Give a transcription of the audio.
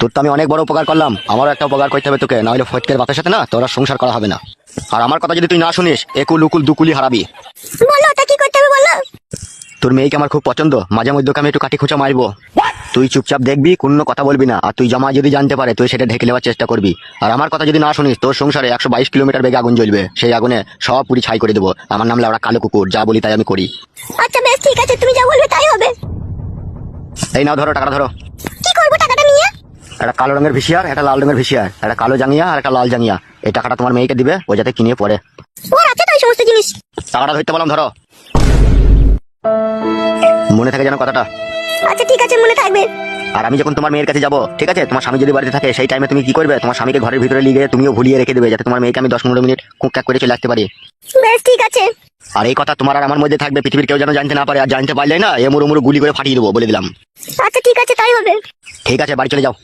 তোর তো আমি অনেক বড় উপকার করলাম। আমারও একটা উপকার করতে হবে তোকে নাহলে ফটকের বাপের সাথে না তোরা সংসার করা হবে না। আর আমার কথা যদি তুই না শুনিস একুল উকুল দুকুলি হারাবি। বলো তা কি করতে হবে বলো? তোর মেয়েকে আমার খুব পছন্দ মাঝে মধ্যে আমি একটু কাটি খুঁচা মারবো। তুই চুপচাপ দেখবি কোনো কথা বলবি না আর তুই জামা যদি জানতে পারে তুই সেটা ঢেকে নেওয়ার চেষ্টা করবি। আর আমার কথা যদি না শুনিস তোর সংসারে একশো বাইশ কিলোমিটার বেগে আগুন জ্বলবে। সেই আগুনে সব পুরি ছাই করে দেবো। আমার নাম লাউড়া কালো কুকুর যা বলি তাই আমি করি। আচ্ছা বেশ ঠিক আছে তুমি যা বলবে তাই হবে। এই নাও ধরো টাকাটা ধরো কি করব টাকাটা নিয়ে একটা কালো রঙের ভিসিয়ার একটা লাল রঙের ভিসিয়ার একটা কালো জাঙ্গিয়া আর একটা লাল জাঙ্গিয়া। এই টাকাটা তোমার মেয়েকে দিবে ও যাতে কিনে পড়ে। ওর আছে তো এই সমস্ত জিনিস। টাকাটা ধরতে বললাম ধরো। মনে থাকে যেন কথাটা। আচ্ছা ঠিক আছে মনে থাকবে। আর আমি যখন তোমার মেয়ের কাছে যাব ঠিক আছে? তোমার স্বামী যদি বাড়িতে থাকে সেই টাইমে তুমি কি করবে? তোমার স্বামীকে ঘরের ভিতরে লিগে তুমিও ভুলিয়ে রেখে দেবে যাতে তোমার মেয়েকে আমি দশ পনেরো মিনিট কুক করে চলে আসতে পারি। বেশ ঠিক আছে। আর এই কথা তোমার আর আমার মধ্যে থাকবে পৃথিবীর কেউ যেন জানতে না পারে আর জানতে পারলে না এ মুড়ো মুড়ো গুলি করে ফাটিয়ে দেবো বলে দিলাম। আচ্ছা ঠিক আছে তাই হবে। ঠিক আছে বাড়ি চলে যাও।